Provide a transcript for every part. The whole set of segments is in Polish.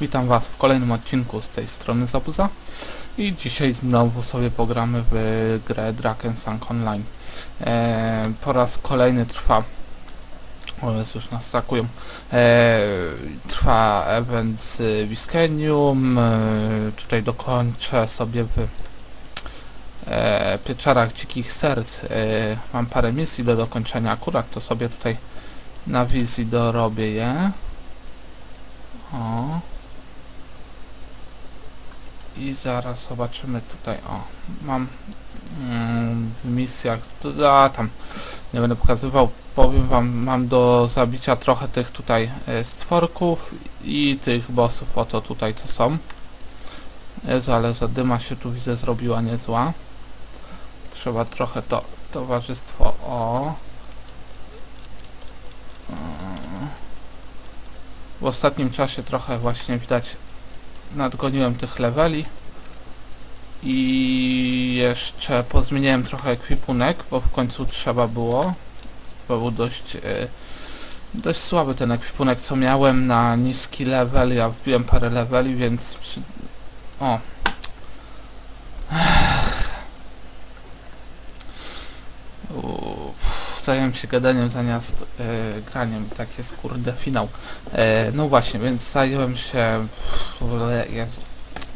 Witam Was w kolejnym odcinku z tej strony Zabuza i dzisiaj znowu sobie pogramy w grę Drakensang Online. E, po raz kolejny trwa o Jezu, już nas atakują. E, trwa event z Wiskenium. E, tutaj dokończę sobie w e, Pieczarach Dzikich Serc. E, mam parę misji do dokończenia. Akurat to sobie tutaj na wizji dorobię je. O. I zaraz zobaczymy tutaj, o, mam mm, w misjach, a tam, nie będę pokazywał, powiem wam, mam do zabicia trochę tych tutaj e, stworków i tych bossów, oto tutaj co są. Jezu, ale zadyma się tu widzę zrobiła niezła. Trzeba trochę to towarzystwo, o. W ostatnim czasie trochę właśnie widać nadgoniłem tych leveli i jeszcze pozmieniałem trochę ekwipunek, bo w końcu trzeba było, bo był dość e, dość słaby ten ekwipunek co miałem na niski level, ja wbiłem parę leveli, więc przy... o zająłem się gadaniem zamiast e, graniem, tak jest kurde finał. E, no właśnie, więc zająłem się... Jezu,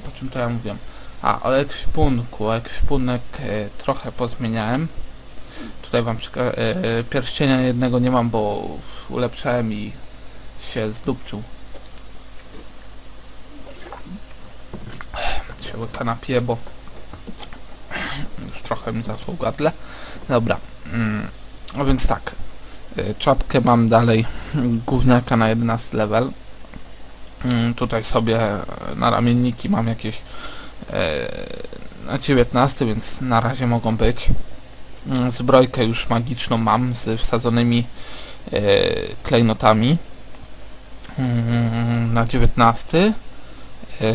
o czym to ja mówiłem? A, o ekwipunku. Ekwipunek e, trochę pozmieniałem. Tutaj wam e, pierścienia jednego nie mam, bo ulepszałem i się zdupczył. Się łyka napiję, bo już trochę mi zasłał gardle. Dobra. Mm, no więc tak. Y, czapkę mam dalej gówniaka na 11 level. Mm, tutaj sobie na ramienniki mam jakieś e, na 19, więc na razie mogą być. Mm, zbrojkę już magiczną mam z wsadzonymi e, klejnotami na 19. E,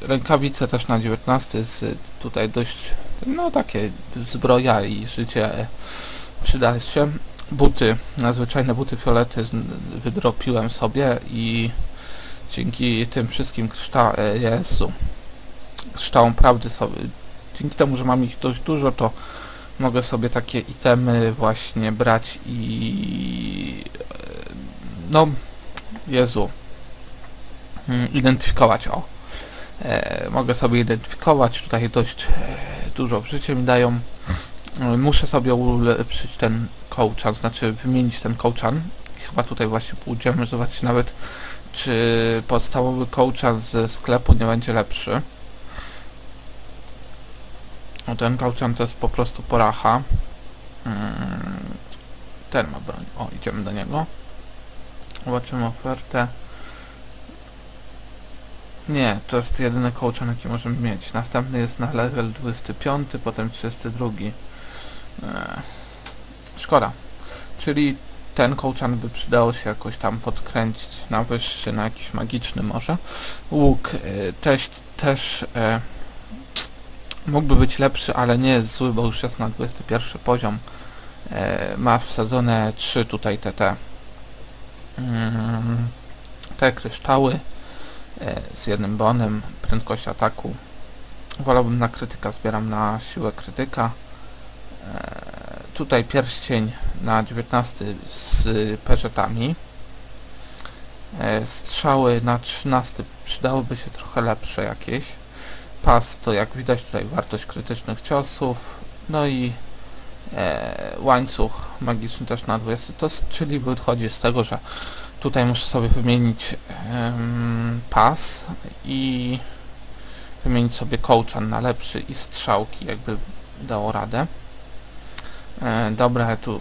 rękawice też na 19 z tutaj dość no takie zbroja i życie przyda się. Buty, nadzwyczajne buty fiolety wydropiłem sobie i dzięki tym wszystkim kryształom, Jezu, kryształom prawdy sobie, dzięki temu, że mam ich dość dużo, to mogę sobie takie itemy właśnie brać i no, Jezu, mm, identyfikować, o. E, mogę sobie identyfikować, tutaj dość e, dużo w życie mi dają. Muszę sobie ulepszyć ten kołczan, znaczy wymienić ten kołczan. Chyba tutaj właśnie pójdziemy zobaczyć nawet, czy podstawowy kołczan ze sklepu nie będzie lepszy. No ten kołczan to jest po prostu poracha. Mm, ten ma broń. O, idziemy do niego. Zobaczymy ofertę. Nie, to jest jedyny coachan jaki możemy mieć. Następny jest na level 25, potem 32. Eee, szkoda. Czyli ten coachan by przydało się jakoś tam podkręcić na wyższy, na jakiś magiczny może. Łuk e, też, też e, mógłby być lepszy, ale nie jest zły, bo już jest na 21 poziom. E, ma wsadzone 3 tutaj TT. Mm, te kryształy E, z jednym bonem, prędkość ataku. Wolałbym na krytyka, zbieram na siłę krytyka. Tutaj pierścień na 19 z peżetami. E, strzały na 13 przydałoby się trochę lepsze jakieś. Pas to jak widać tutaj wartość krytycznych ciosów. No i e, łańcuch magiczny też na 20, to, czyli wychodzi z tego, że Tutaj muszę sobie wymienić um, pas i wymienić sobie kołczan na lepszy i strzałki, jakby dało radę. E, dobra, tu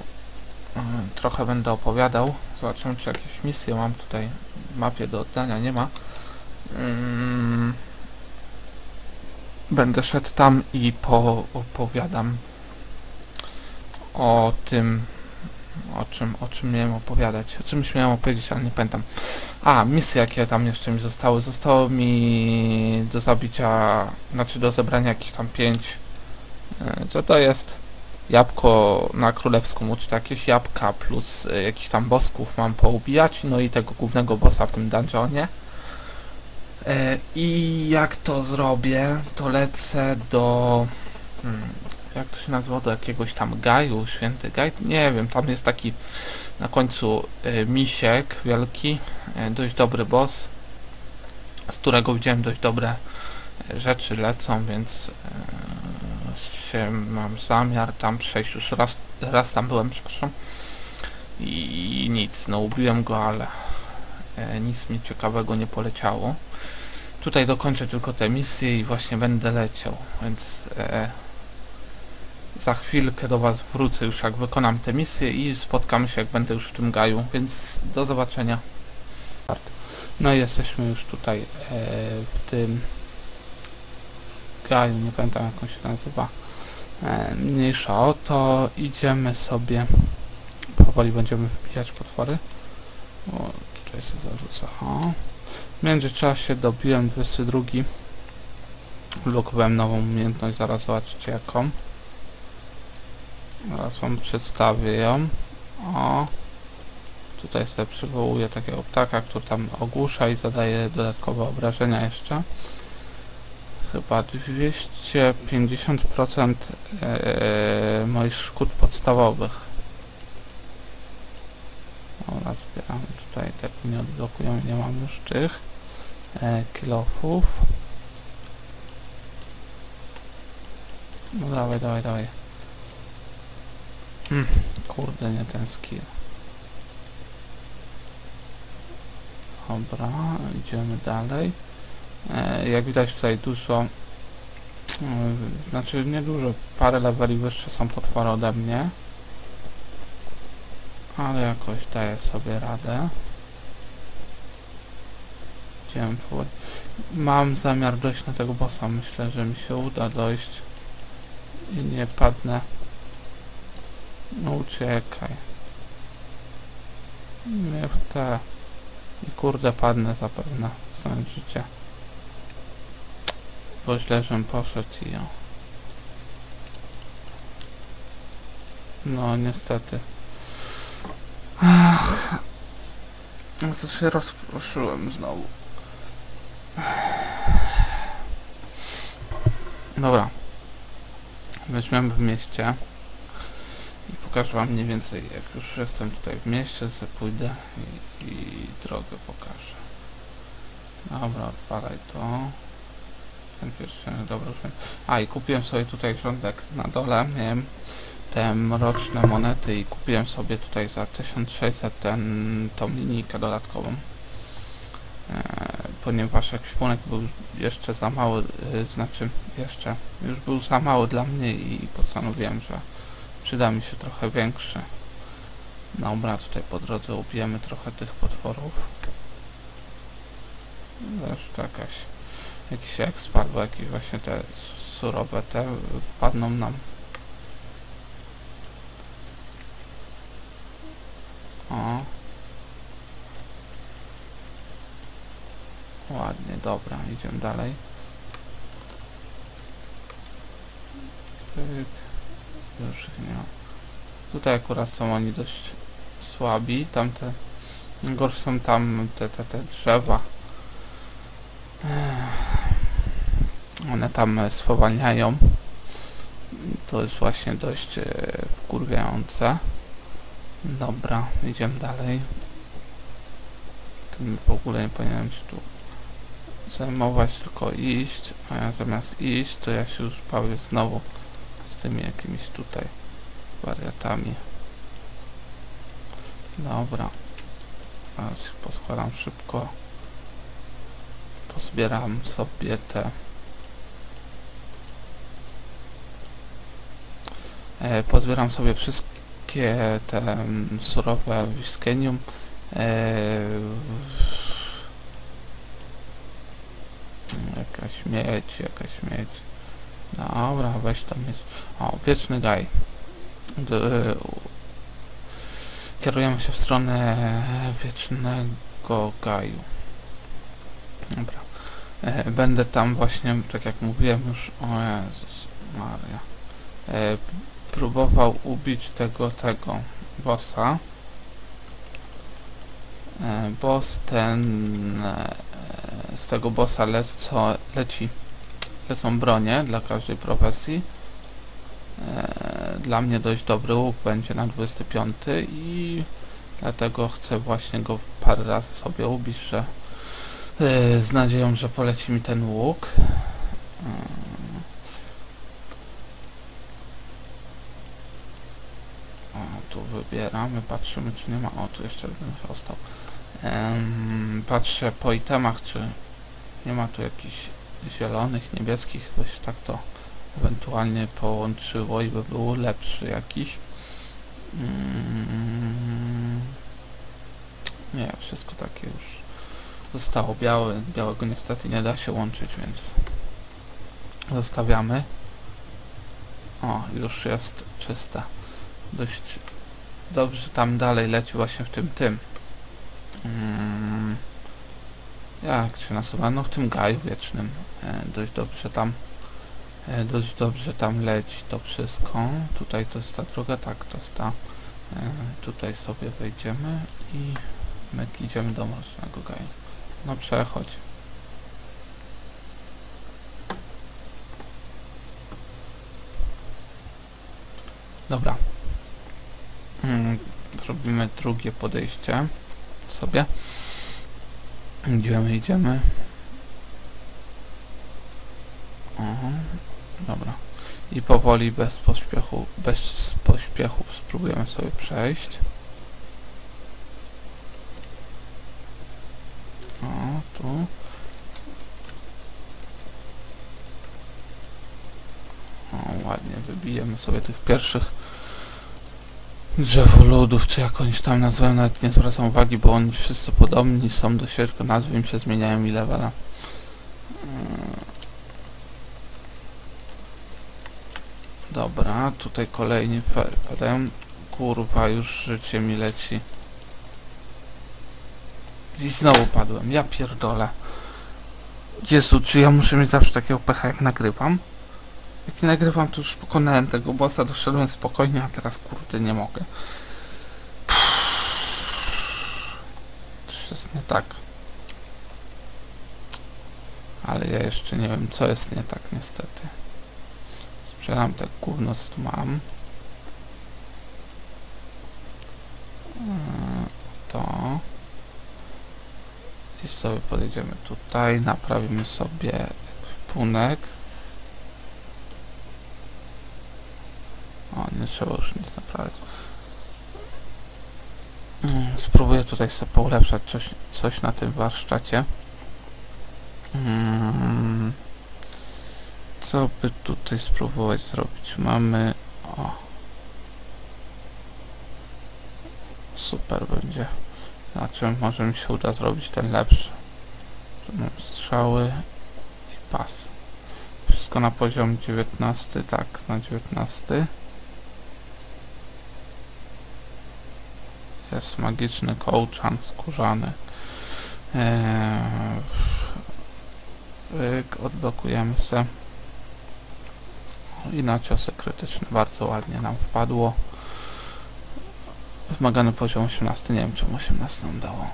e, trochę będę opowiadał. Zobaczymy, czy jakieś misje mam tutaj w mapie do oddania. Nie ma. Um, będę szedł tam i poopowiadam o tym, o czym, o czym miałem opowiadać, o czymś miałem opowiedzieć, ale nie pamiętam. A, misje jakie tam jeszcze mi zostały. Zostało mi do zabicia, znaczy do zebrania jakieś tam pięć. E, co to jest? Jabłko na królewską ucztę, jakieś jabłka plus e, jakiś tam bosków mam poubijać, no i tego głównego bossa w tym dungeonie. E, I jak to zrobię, to lecę do... Hmm, jak to się nazywa? Do jakiegoś tam gaju, święty gaj? Nie wiem, tam jest taki na końcu e, misiek wielki, e, dość dobry boss, z którego widziałem dość dobre e, rzeczy lecą, więc mam zamiar tam przejść już raz, raz tam byłem, przepraszam. I nic, no ubiłem go, ale e, nic mi ciekawego nie poleciało. Tutaj dokończę tylko tę misję i właśnie będę leciał, więc e, za chwilkę do Was wrócę już jak wykonam tę misję i spotkamy się jak będę już w tym gaju, więc do zobaczenia. No i jesteśmy już tutaj e, w tym gaju, nie pamiętam jak on się nazywa. E, mniejsza o to, idziemy sobie, powoli będziemy wbijać potwory. O, tutaj się zarzuca, o. W międzyczasie dobiłem 22. Blokowałem nową umiejętność, zaraz zobaczycie jaką. Zaraz wam przedstawię ją. O. Tutaj sobie przywołuję takiego ptaka, który tam ogłusza i zadaje dodatkowe obrażenia jeszcze. Chyba 250% e, moich szkód podstawowych. Dobra, zbieramy tutaj, te nie odblokujemy, nie mam już tych e, kilofów. No dawaj, dawaj, dawaj. Hmm, kurde, nie ten skill. Dobra, idziemy dalej. E, jak widać tutaj dużo, e, znaczy dużo, parę leveli wyższe są potwory ode mnie. Ale jakoś daję sobie radę. Idziemy. Mam zamiar dojść na tego bossa, myślę, że mi się uda dojść. I nie padnę. No uciekaj. Nie w te. I kurde padnę zapewne. Znając życie. Bo źle, żem poszedł i o. No niestety. Ach. To się rozproszyłem znowu. Dobra. Weźmiemy w mieście. I pokażę wam mniej więcej, jak już jestem tutaj w mieście, sobie pójdę i, i drogę pokażę. Dobra, odpalaj to. Ten pierwszy, dobra. A i kupiłem sobie tutaj rządek na dole, miałem te mroczne monety i kupiłem sobie tutaj za 1600 ten, tą linijkę dodatkową. E, ponieważ ekwipunek był jeszcze za mały, e, znaczy jeszcze, już był za mały dla mnie i postanowiłem, że przyda mi się trochę większy. Dobra, tutaj po drodze ubijemy trochę tych potworów. Zresztą jakaś, jakiś ekspert, bo jakieś właśnie te surowe te wpadną nam. O. Ładnie, dobra, idziemy dalej. Pyk. Już ich nie ma. Tutaj akurat są oni dość słabi. Tamte... Gorsze są tam te, te, te drzewa. One tam spowalniają. To jest właśnie dość e, wkurwiające. Dobra, idziemy dalej. Tym w ogóle nie powinienem się tu zajmować, tylko iść, a ja zamiast iść, to ja się już bawię znowu z tymi jakimiś tutaj wariatami. Dobra. Teraz poskładam szybko. Pozbieram sobie te pozbieram sobie wszystkie te mm, surowe wiskenium e, jakaś miedź, jakaś miedź. Dobra, weź tam jest o, wieczny gaj. Kierujemy się w stronę wiecznego gaju. Dobra. E, będę tam właśnie, tak jak mówiłem już o Jezus Maria. E, próbował ubić tego, tego bossa E, boss ten e, z tego bossa lecą, leci, lecą bronie dla każdej profesji. E, dla mnie dość dobry łuk będzie na 25 i dlatego chcę właśnie go parę razy sobie ubić, że z nadzieją, że poleci mi ten łuk. E, O, tu wybieramy, patrzymy czy nie ma. O, tu jeszcze jeden został. Em, patrzę po itemach, czy nie ma tu jakichś zielonych, niebieskich, byś tak to ewentualnie połączyło i by był lepszy jakiś. Mm, nie, wszystko takie już zostało białe. Białego niestety nie da się łączyć, więc zostawiamy. O, już jest czyste. Dość dobrze tam dalej leci właśnie w tym tym. Mm, jak się nazywa? No w tym gaju wiecznym. E, dość dobrze tam e, dość dobrze tam leci to wszystko. Tutaj to jest ta droga, tak, to jest ta. E, tutaj sobie wejdziemy i my idziemy do mrocznego gaju. No przechodź. Dobra. Mm, zrobimy drugie podejście sobie. Idziemy, idziemy. Aha, dobra. I powoli, bez pośpiechu, bez pośpiechu spróbujemy sobie przejść. O, tu. O, ładnie, wybijemy sobie tych pierwszych Drzewo ludów, czy jak oni się tam nazywają, nawet nie zwracam uwagi, bo oni wszyscy podobni są do siebie, tylko nazwy im się zmieniają i levela. Dobra, tutaj kolejni padają. Kurwa, już życie mi leci. I znowu padłem, ja pierdolę. Jezu, czy ja muszę mieć zawsze takiego pecha jak nagrywam? Jak nagrywam, to już pokonałem tego bossa, doszedłem spokojnie, a teraz kurde nie mogę. Coś jest nie tak. Ale ja jeszcze nie wiem, co jest nie tak niestety. Sprzedam te gówno, co tu mam. Eee, to. I sobie podejdziemy tutaj, naprawimy sobie punek. O, nie trzeba już nic naprawiać. Mm, spróbuję tutaj sobie poulepszać coś, coś na tym warsztacie. Mm, co by tutaj spróbować zrobić? Mamy... O. Super będzie. Znaczy, może mi się uda zrobić ten lepszy. Mam strzały i pas. Wszystko na poziom 19, tak, na 19. Jest magiczny kołczan skórzany. Eee, odblokujemy se. I na ciosy krytyczne bardzo ładnie nam wpadło. Wymagany poziom 18, nie wiem czemu 18 nam dało.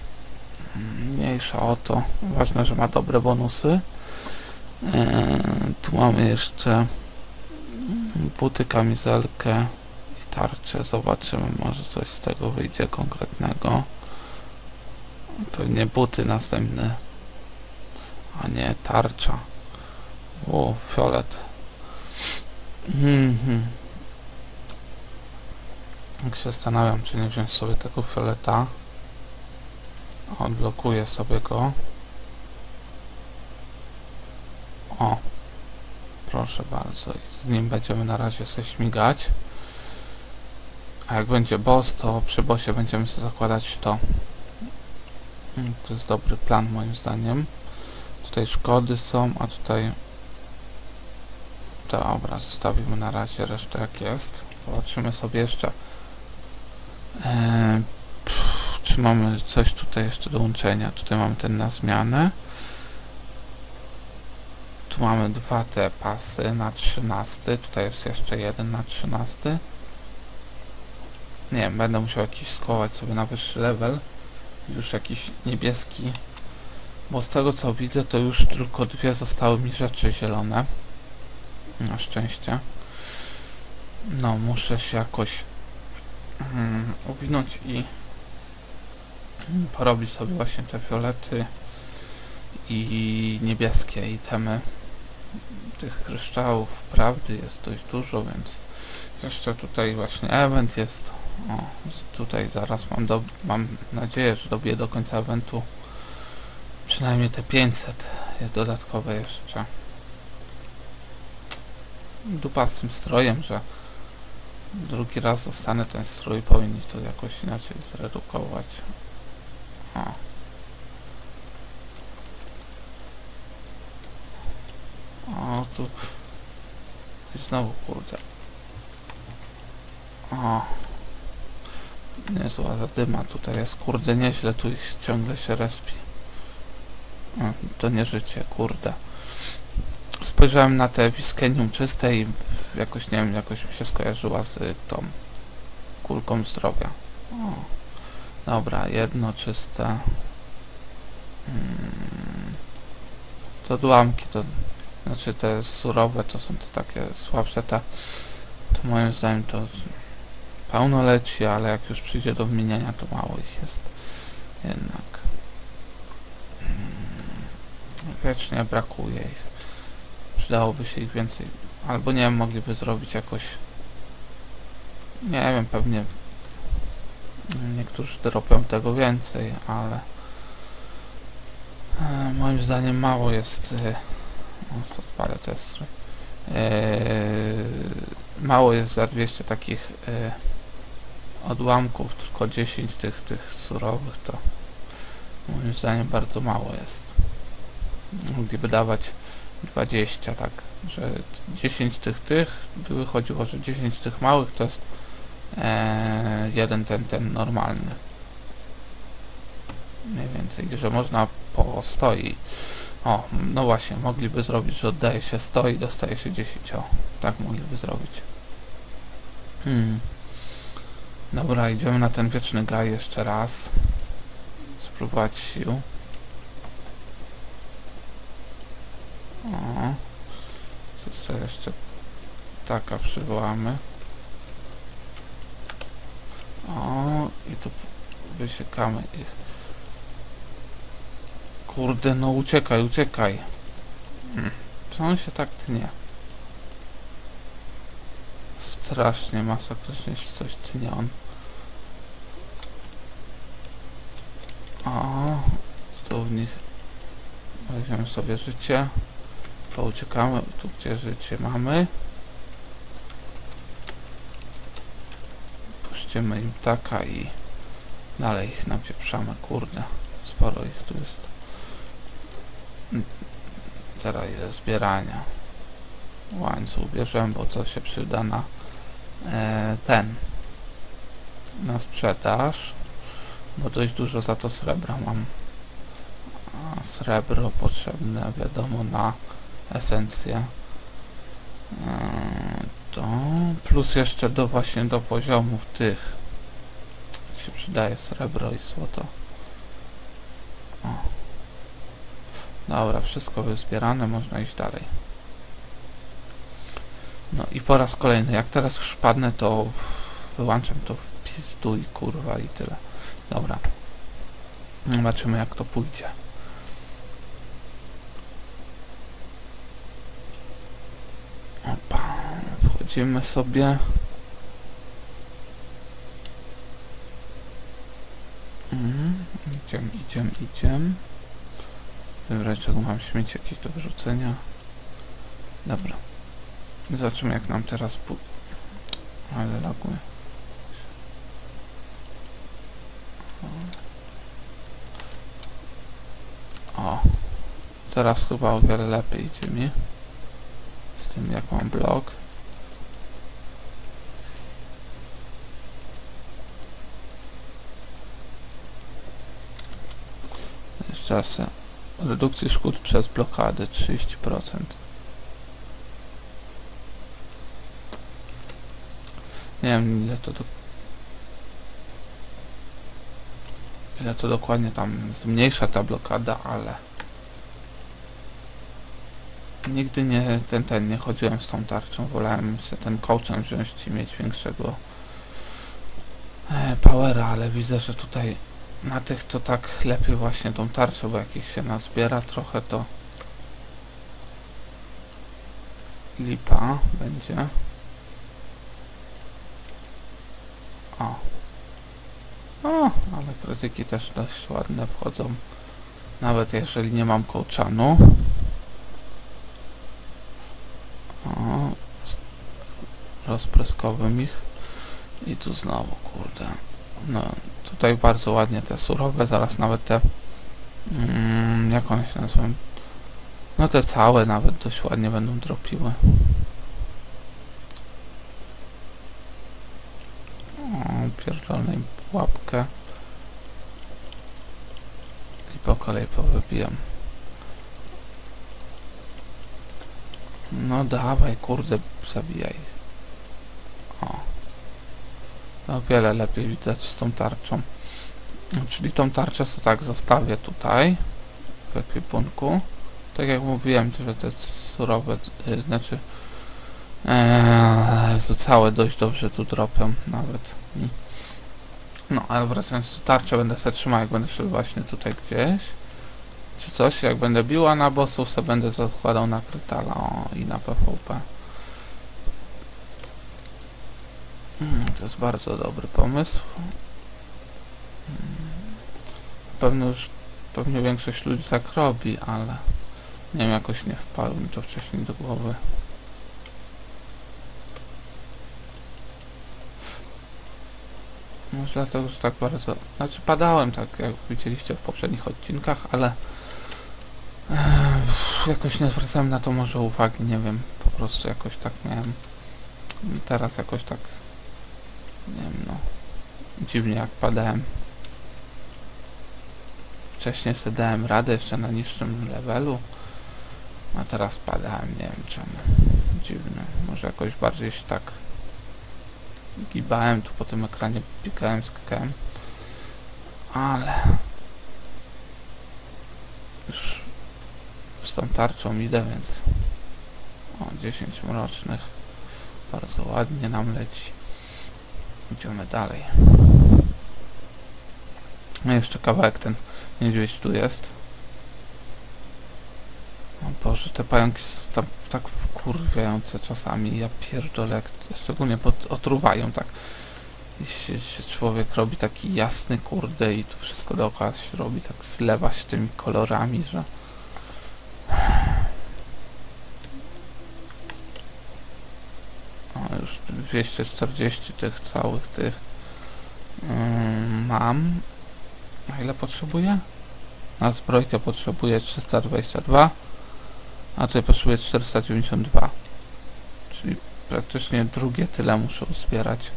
Mniejsza o to. Ważne, że ma dobre bonusy. Eee, tu mamy jeszcze buty, kamizelkę tarczę. Zobaczymy, może coś z tego wyjdzie konkretnego. Pewnie buty następne. A nie, tarcza. O, fiolet. Mhm. Jak się zastanawiam, czy nie wziąć sobie tego fioleta. Odblokuję sobie go. O. Proszę bardzo. Z nim będziemy na razie se śmigać. A jak będzie boss, to przy bossie będziemy sobie zakładać to. Hmm, to jest dobry plan moim zdaniem. Tutaj szkody są, a tutaj... Dobra, zostawimy na razie resztę jak jest. Zobaczymy sobie jeszcze... Eee, pff, czy mamy coś tutaj jeszcze do łączenia? Tutaj mamy ten na zmianę. Tu mamy dwa te pasy na 13. Tutaj jest jeszcze jeden na 13. Nie wiem, będę musiał jakiś skołać sobie na wyższy level. Już jakiś niebieski Bo z tego co widzę, to już tylko dwie zostały mi rzeczy zielone. Na szczęście. No, muszę się jakoś mm, uwinąć i porobić sobie właśnie te fiolety i niebieskie itemy. Tych kryształów prawdy jest dość dużo, więc jeszcze tutaj właśnie event jest. O, z- tutaj zaraz mam, do, mam nadzieję, że dobiję do końca eventu przynajmniej te 500 je- dodatkowe jeszcze. Dupa z tym strojem, że drugi raz dostanę ten strój, powinni to jakoś inaczej zredukować. O. O, tu... I znowu, kurde. O. Niezła zadyma tutaj jest, kurde, nieźle tu ich ciągle się respi. To nie życie, kurde. Spojrzałem na te Wiskenium czyste i jakoś, nie wiem, jakoś mi się skojarzyła z tą kulką zdrowia. O. Dobra, jedno czyste. Hmm. To odłamki, to znaczy te surowe to są te takie słabsze, te to moim zdaniem to pełno leci, ale jak już przyjdzie do wymieniania to mało ich jest jednak. Hmm. Wiecznie brakuje ich. Przydałoby się ich więcej. Albo nie wiem, mogliby zrobić jakoś nie wiem, pewnie niektórzy dropią tego więcej, ale e, moim zdaniem mało jest e, odpalę test e, mało jest za 200 takich odłamków, tylko 10 tych, tych surowych to moim zdaniem bardzo mało jest. Mogliby dawać 20 tak, że 10 tych tych by wychodziło, że 10 tych małych to jest e, jeden ten, ten normalny. Mniej więcej, że można po 100 i o, no właśnie, mogliby zrobić, że oddaje się 100 i dostaje się 10, o, tak mogliby zrobić. Hmm. Dobra, idziemy na ten wieczny gaj jeszcze raz spróbować sił o, co sobie jeszcze taka przywołamy o, i tu wysiekamy ich. Kurde, no uciekaj, uciekaj. Hmm. Co on się tak tnie? Strasznie, masakrycznie coś tnie on. O, tu w nich weźmiemy sobie życie. Pouciekamy, tu gdzie życie mamy. Puścimy im taka i dalej ich napieprzamy, kurde. Sporo ich tu jest. Teraz ile zbierania. Łańcuch bierzemy, bo to się przyda na ten. Na sprzedaż. Bo dość dużo za to srebra mam. A srebro potrzebne wiadomo na esencję. E, to plus jeszcze do właśnie do poziomów tych się przydaje srebro i złoto. O. Dobra, wszystko wyzbierane, można iść dalej. No i po raz kolejny, jak teraz już padnę, to wyłączam to w pizdu i kurwa i tyle. Dobra. Zobaczymy jak to pójdzie. Opa, wchodzimy sobie. Mhm, idziemy, idziemy, idziemy. Wybrać czego mam śmieci jakieś do wyrzucenia. Dobra. Zobaczymy jak nam teraz. Ale laguje. O. Teraz chyba o wiele lepiej idzie mi. Z tym jak mam blok. Jeszcze raz. Redukcji szkód przez blokady 30%. Nie wiem ile to do... ile to dokładnie tam zmniejsza ta blokada, ale nigdy nie ten, ten, nie chodziłem z tą tarczą, wolałem sobie ten coachem wziąć i mieć większego e, powera, ale widzę, że tutaj na tych to tak lepiej właśnie tą tarczą, bo jak ich się nazbiera trochę to lipa będzie. O. O, ale krytyki też dość ładne wchodzą. Nawet jeżeli nie mam kołczanu. O, rozpreskowym ich. I tu znowu, kurde. No, tutaj bardzo ładnie te surowe, zaraz nawet te... Mm, jak one się nazywają? No te całe nawet dość ładnie będą dropiły. O, pierdolę im łapkę. I po kolei No dawaj, kurde, zabijaj. O. O wiele lepiej widać z tą tarczą. Czyli tą tarczę sobie tak zostawię tutaj w ekwipunku. Tak jak mówiłem, że te surowe, y, znaczy Eee, całe dość dobrze tu dropią nawet. No, ale wracając do tarczy, będę sobie trzymał, jak będę szedł właśnie tutaj gdzieś. Czy coś, jak będę biła na bossów, to będę zakładał na krytala o, i na PvP. Mm, to jest bardzo dobry pomysł. Mm, Pewno już, pewnie większość ludzi tak robi, ale nie wiem, jakoś nie wpadło mi to wcześniej do głowy. Może dlatego, że tak bardzo... Znaczy padałem tak, jak widzieliście w poprzednich odcinkach, ale... Jakoś nie zwracałem na to może uwagi, nie wiem. Po prostu jakoś tak miałem... Teraz jakoś tak... Nie wiem, no... Dziwnie jak padałem. Wcześniej sobie dałem radę jeszcze na niższym levelu. A teraz padałem, nie wiem czemu. Dziwne. Może jakoś bardziej się tak gibałem tu po tym ekranie, pikałem, skakałem. Ale... Już z tą tarczą idę, więc... O, 10 mrocznych. Bardzo ładnie nam leci. Idziemy dalej. No jeszcze kawałek ten niedźwiedź tu jest. O Boże, te pająki są tam tak wkurwiające czasami. Ja pierdolę, szczególnie pod, otruwają tak. I się, się człowiek robi taki jasny, kurde, i tu wszystko dookoła się robi, tak zlewa się tymi kolorami, że... już 240 tych całych tych ym, mam. A ile potrzebuję? Na zbrojkę potrzebuję 322 a tutaj potrzebuję 492 czyli praktycznie drugie tyle muszę uzbierać.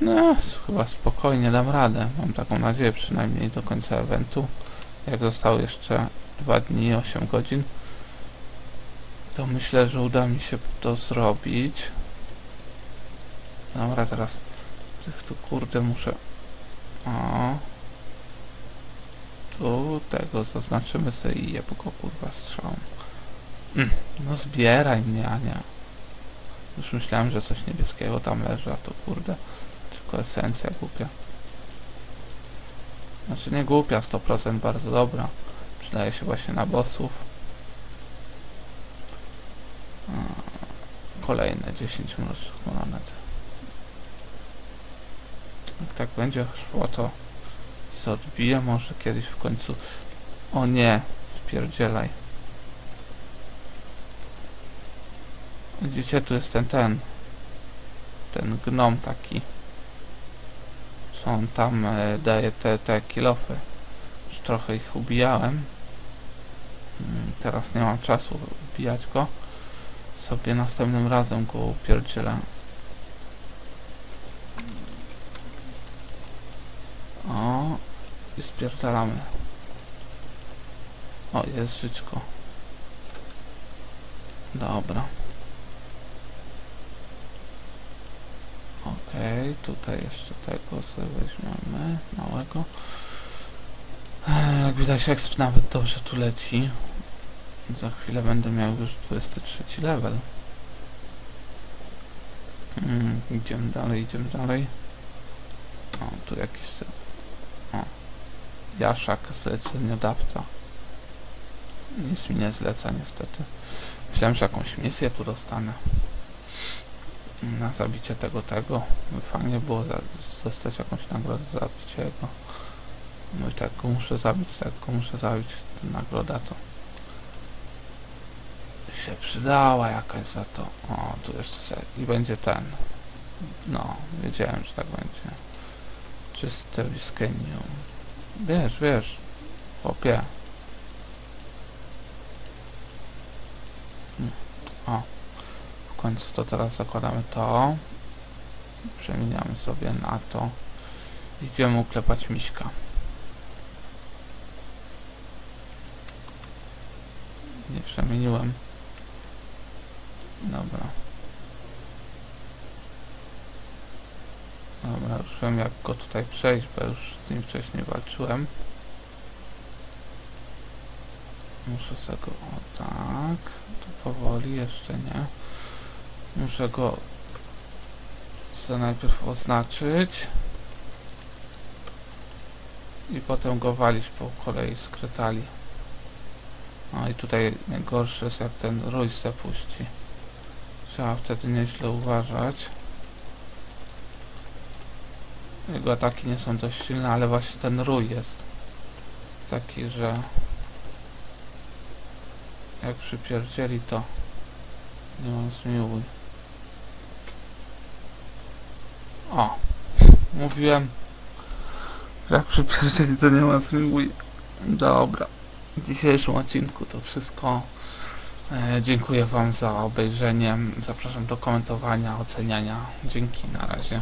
No chyba spokojnie dam radę. Mam taką nadzieję przynajmniej do końca eventu. Jak zostało jeszcze 2 dni 8 godzin to myślę, że uda mi się to zrobić dobra zaraz tych tu kurde muszę o tu tego zaznaczymy sobie i jeb go kurwa strzał Mm, no zbieraj mnie, Ania. Już myślałem, że coś niebieskiego tam leży, a to kurde, tylko esencja głupia. Znaczy nie głupia, 100% bardzo dobra. Przydaje się właśnie na bossów. Kolejne 10 mrocznych monet. Tak będzie szło, to się odbije może kiedyś w końcu. O nie, spierdzielaj. Widzicie, tu jest ten, ten, ten gnom taki. Co on tam e, daje te, te kilofy. Już trochę ich ubijałem. Mm, Teraz nie mam czasu ubijać go. Sobie następnym razem go upierdzielę. I spierdalamy. O, jest życzko. Dobra. Okej, tutaj jeszcze tego sobie weźmiemy, małego. Jak widać exp nawet dobrze tu leci. Za chwilę będę miał już 23 level. Mm, idziemy dalej, idziemy dalej. O, tu jakiś... Jaszak, zleceniodawca. Nic mi nie zleca niestety. Myślałem, że jakąś misję tu dostanę. Na zabicie tego, tego. Fajnie było za, dostać jakąś nagrodę za zabicie jego. No i tak muszę zabić, tak muszę zabić. Nagroda to się przydała jakaś za to. O, tu jeszcze se... i będzie ten. No, wiedziałem, że tak będzie. Czyste wiskenium. Wiesz, wiesz. Chłopie. Mm, O. W końcu to teraz zakładamy to. Przemieniamy sobie na to. Idziemy uklepać miśka. Nie przemieniłem. Dobra. Dobra, już wiem jak go tutaj przejść, bo już z nim wcześniej walczyłem. Muszę sobie go... O tak. Tu powoli, jeszcze nie. Muszę go sobie najpierw oznaczyć. I potem go walić po kolei z krytali. No i tutaj najgorsze jest jak ten rój se puści. Trzeba wtedy nieźle uważać. Jego ataki nie są dość silne, ale właśnie ten rój jest taki, że jak przypierdzieli to nie mam zmiłuj. O! Mówiłem, że jak przypierdzieli to nie ma zmiłuj. Dobra. W dzisiejszym odcinku to wszystko. E, dziękuję Wam za obejrzenie. Zapraszam do komentowania, oceniania. Dzięki, na razie.